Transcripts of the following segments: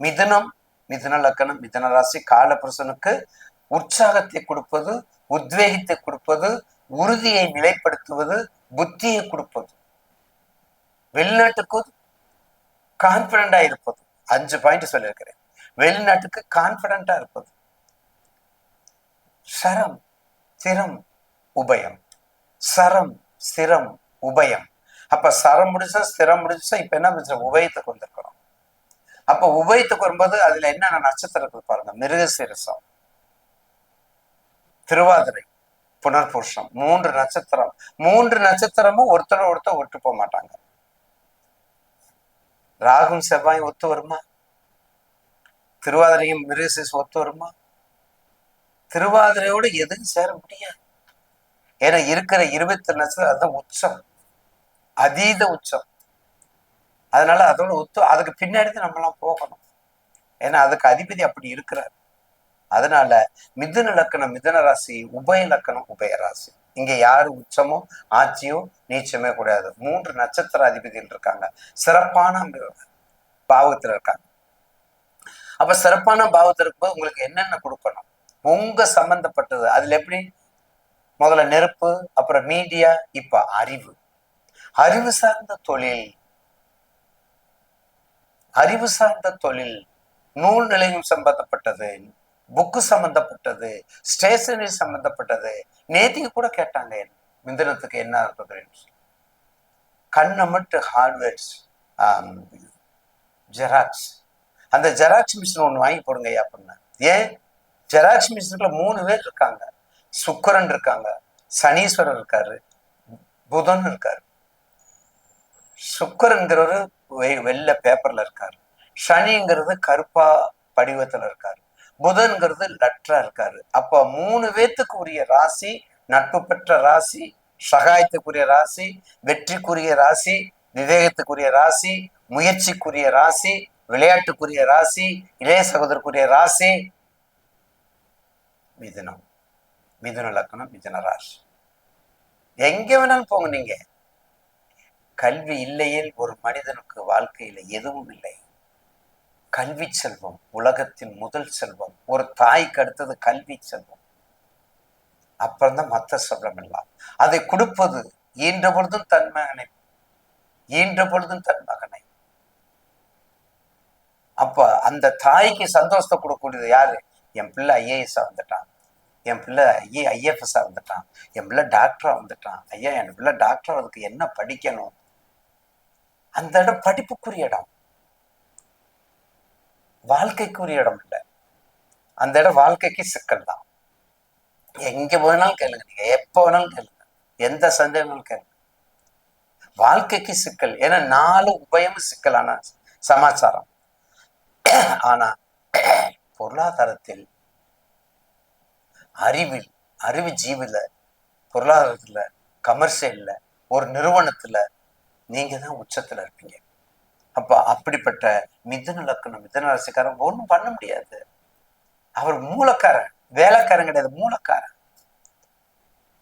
மிதுனம் மிதுன லக்கணம் மிதுன ராசி காலபுருஷனுக்கு உற்சாகத்தை கொடுப்பது உத்வேகத்தை கொடுப்பது உறுதியை நிலைப்படுத்துவது புத்தியை கொடுப்பது. வெளிநாட்டுக்கு கான்பிடண்டா இருப்பது. அஞ்சு பாயிண்ட் சொல்லியிருக்கிறேன். வெளிநாட்டுக்கு கான்பிடண்டா இருப்பது. சரம் சிரம் உபயம். சரம் சிரம் உபயம். அப்ப சரம் முடிச்சா ஸ்திரம் முடிச்சா இப்ப என்ன பண்ணுச்சு உபயத்துக்கு வந்திருக்கிறோம் அப்ப உபயத்துக்கு வரும்போது அதுல என்னென்ன நட்சத்திரம் இருக்குது பாருங்க. மிருகசீரசம் திருவாதிரை புனர்புருஷம் மூன்று நட்சத்திரம். மூன்று நட்சத்திரமும் ஒருத்தர ஒருத்தர் ஒட்டு போக மாட்டாங்க. ராகும் செவ்வாயும் ஒத்து வருமா? திருவாதிரையும் மிருகசீரசம் ஒத்து வருமா? திருவாதிரையோடு எதுவும் சேர முடியாது. ஏன்னா இருக்கிற இருபத்தி நட்சத்திரம் அதுதான் உச்சம். அதீத உச்சம். அதனால அதோட ஒத்து அதுக்கு பின்னாடி தான் நம்மலாம் போகணும். ஏன்னா அதுக்கு அதிபதி அப்படி இருக்கிறார். அதனால மிதுன லக்கணம் மிதுன ராசி உபய லக்கணம் உபய ராசி. இங்க யாரு உச்சமோ ஆட்சியோ நீச்சமே கூடாது. மூன்று நட்சத்திர அதிபதிகள் இருக்காங்க. சிறப்பான பாவத்துல இருக்காங்க. அப்ப சிறப்பான பாவத்தில் இருக்கும்போது உங்களுக்கு என்னென்ன கொடுக்கணும்? உங்க சம்பந்தப்பட்டது. அதுல எப்படி? முதல்ல நெருப்பு அப்புறம் மீடியா இப்ப அறிவு. அறிவு சார்ந்த தொழில். அறிவு சார்ந்த தொழில் நூல் நிலையம் சம்பந்தப்பட்டது புக்கு சம்பந்தப்பட்டது ஸ்டேஷனரி சம்பந்தப்பட்டது. நேத்திக்கு கூட கேட்டாங்க மிந்திரத்துக்கு என்ன இருக்குது மட்டும் ஹார்ட்வேர்ஸ் ஜெராக்ஸ் அந்த ஜெராக்ஸ் மிஷின் ஒன்று வாங்கி போடுங்க ஐயா அப்படின்னா. ஏன்? ஜெராக்ஸ் மிஷினுக்குள்ள மூணு பேர் இருக்காங்க. சுக்கரன் இருக்காங்க சனீஸ்வரர் இருக்காரு புதன் இருக்காரு. சுக்கரங்கிறவரு வெள்ள பேப்பர்ல இருக்காரு. சனிங்கிறது கருப்பா படிவத்துல இருக்காரு. புதன்கிறது லற்றா இருக்காரு. அப்ப மூணு பேத்துக்கு உரிய ராசி நட்பு பெற்ற ராசி சகாயத்துக்குரிய ராசி வெற்றிக்குரிய ராசி விவேகத்துக்குரிய ராசி முயற்சிக்குரிய ராசி விளையாட்டுக்குரிய ராசி இளைய சகோதரக்குரிய ராசி மிதுனம். மிதுன லக்னம் மிதுன ராசி. எங்க வேணாலும் போங்க நீங்க. கல்வி இல்லையில் ஒரு மனிதனுக்கு வாழ்க்கையில எதுவும் இல்லை. கல்வி செல்வம் உலகத்தின் முதல் செல்வம். ஒரு தாய்க்கு அடுத்தது கல்வி செல்வம். அப்புறம்தான் மற்ற செல்வம் எல்லாம் அதை கொடுப்பது ஈன்ற பொழுதும் தன் மகனை ஈன்ற பொழுதும் தன் மகனை. அப்ப அந்த தாய்க்கு சந்தோஷத்தை கொடுக்கக்கூடியது யாரு? என் பிள்ளை ஐஏஎஸ் வந்துட்டான். என் பிள்ளை ஐஏ ஐஎஃப்எஸ் வந்துட்டான். என் பிள்ளை டாக்டரா வந்துட்டான். ஐயா என் பிள்ளை டாக்டர் அதுக்கு என்ன படிக்கணும்? அந்த இடம் படிப்புக்குரிய இடம். வாழ்க்கைக்குரிய இடம் இல்லை. அந்த இடம் வாழ்க்கைக்கு சிக்கல் தான். எங்க வேணாலும் கேளுங்க. நீங்க எப்ப வேணாலும் கேளுங்க. எந்த சந்தேகங்களும் கேளுங்க. வாழ்க்கைக்கு சிக்கல். ஏன்னா நாலு உபயமும் சிக்கலான சமாச்சாரம். ஆனா பொருளாதாரத்தில் அறிவில் அறிவு ஜீவில பொருளாதாரத்துல கமர்ஷியல்ல ஒரு நிறுவனத்துல நீங்க தான் உச்சத்துல இருப்பீங்க. அப்ப அப்படிப்பட்ட மிதன லக்கணம் மிதன ராசிக்காரன் ஒன்றும் பண்ண முடியாது. அவர் மூலக்காரன் வேலைக்காரன் கிடையாது மூலக்காரன்.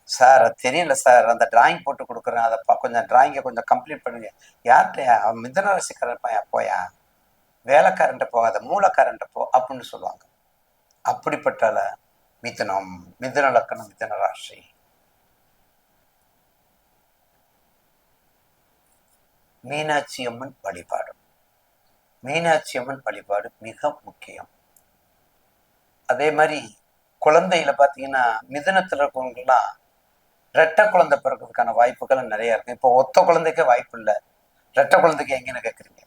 சார் அது தெரியல சார். அந்த டிராயிங் போட்டு கொடுக்குறேன். அதை கொஞ்சம் டிராயிங்கை கொஞ்சம் கம்ப்ளீட் பண்ணுங்க. யார்கிட்டயா அவன் மிதன ராசிக்காரன் பையன் போயா? வேலைக்காரன்ட்ட போகாத மூலக்காரன்ட்ட போ அப்படின்னு சொல்லுவாங்க. அப்படிப்பட்டால மிதனம் மிதன லக்கணம் மிதன ராசி. மீனாட்சி அம்மன் வழிபாடு. மீனாட்சி அம்மன் வழிபாடு மிக முக்கியம். அதே மாதிரி குழந்தையில பார்த்தீங்கன்னா மிதனத்தில் இருக்கவங்கலாம் ரெட்டை குழந்தை பிறக்கிறதுக்கான வாய்ப்புகள் நிறைய இருக்கு. இப்போ ஒத்த குழந்தைக்கே வாய்ப்பு இல்லை. ரெட்டை குழந்தைக்கு எங்கன்னு கேட்குறீங்க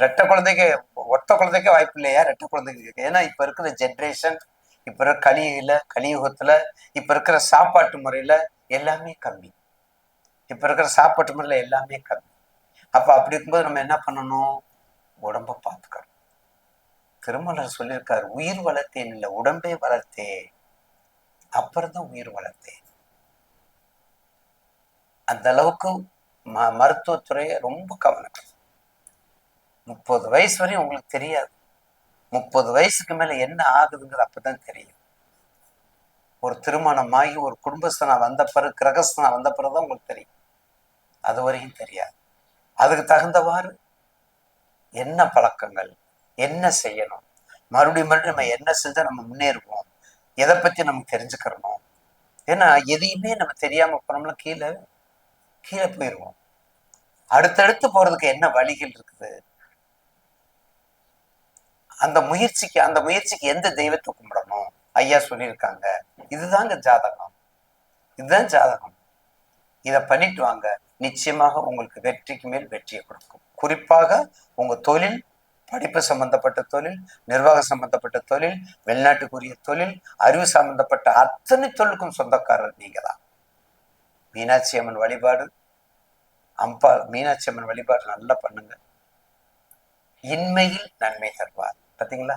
ரெட்டை குழந்தைக்கு ஒத்த குழந்தைக்கே வாய்ப்பு இல்லையா? ரெட்டை குழந்தைக்கு கேட்க ஏன்னா இப்போ இருக்கிற ஜென்ரேஷன் இப்போ இருக்கிற கலியில கலியுகத்துல இப்போ இருக்கிற சாப்பாட்டு முறையில எல்லாமே கம்மி. இப்போ இருக்கிற சாப்பாட்டு முறையில எல்லாமே கம்மி. அப்போ அப்படி இருக்கும்போது நம்ம என்ன பண்ணணும்? உடம்ப பார்த்துக்கணும். திருமலர் சொல்லியிருக்காரு உயிர் வளர்த்தேன் இல்லை உடம்பே வளர்த்தே அப்புறம் தான் உயிர் வளர்த்தேன். அந்த அளவுக்கு ம மருத்துவத்துறையை ரொம்ப கவனம். முப்பது வயசு வரையும் உங்களுக்கு தெரியாது. முப்பது வயசுக்கு மேல என்ன ஆகுதுங்கிறது அப்பதான் தெரியும். ஒரு திருமணமாகி ஒரு குடும்பஸ்தனா வந்த பிறகு கிரகஸ்தனா வந்த பிறகுதான் உங்களுக்கு தெரியும். அது வரையும் தெரியாது. அதுக்கு தகுந்தவாறு என்ன பழக்கங்கள் என்ன செய்யணும் மறுபடியும் மறுபடியும் நம்ம என்ன செஞ்சால் நம்ம முன்னேறுவோம் எதை பத்தி நம்ம தெரிஞ்சுக்கிறணும் ஏன்னா எதையுமே நம்ம தெரியாம போனோம்னா கீழே கீழே போயிடுவோம் அடுத்தடுத்து போறதுக்கு என்ன வழிகள் இருக்குது? அந்த முயற்சிக்கு அந்த முயற்சிக்கு எந்த தெய்வத்தை கும்பிடணும்? ஐயா சொல்லியிருக்காங்க. இதுதாங்க ஜாதகம். இதுதான் ஜாதகம். இதை பண்ணிட்டு வாங்க. நிச்சயமாக உங்களுக்கு வெற்றிக்கு மேல் வெற்றியை கொடுக்கும். குறிப்பாக உங்க தொழில் படிப்பு சம்பந்தப்பட்ட தொழில் நிர்வாக சம்பந்தப்பட்ட தொழில் வெளிநாட்டுக்குரிய தொழில் அறிவு சம்பந்தப்பட்ட அத்தனை தொழிலுக்கும் சொந்தக்காரர் நீங்க தான் மீனாட்சி அம்மன் வழிபாடு அம்பா மீனாட்சி அம்மன் வழிபாடு நல்லா பண்ணுங்க. இன்மையில் நன்மை தருவார். பார்த்தீங்களா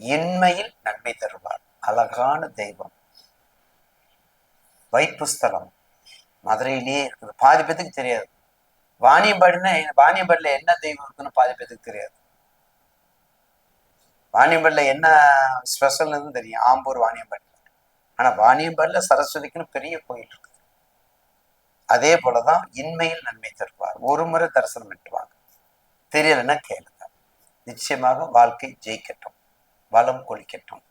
இன்மையில் நன்மை தருவார். அழகான தெய்வம். வைப்புஸ்தலம். மதுரையிலேயே இருக்குது. பாதி பேத்துக்கு தெரியாது. வாணியம்பாடினா வாணியம்பாடியில் என்ன தெய்வம் இருக்குன்னு பாதி பேத்துக்கு தெரியாது. வாணியம்பாடியில் என்ன ஸ்பெஷல்னு தெரியும். ஆம்பூர் வாணியம்பாடியில் ஆனா வாணியம்பாடியில் சரஸ்வதிக்குன்னு பெரிய கோயில் இருக்குது. அதே போலதான் இன்மையில் நன்மை தருவார். ஒரு முறை தரிசனம் விட்டுவாங்க. தெரியலைன்னா கேளுங்க. நிச்சயமாக வாழ்க்கை ஜெயிக்கட்டும். வளம் கொளிக்கட்டும்.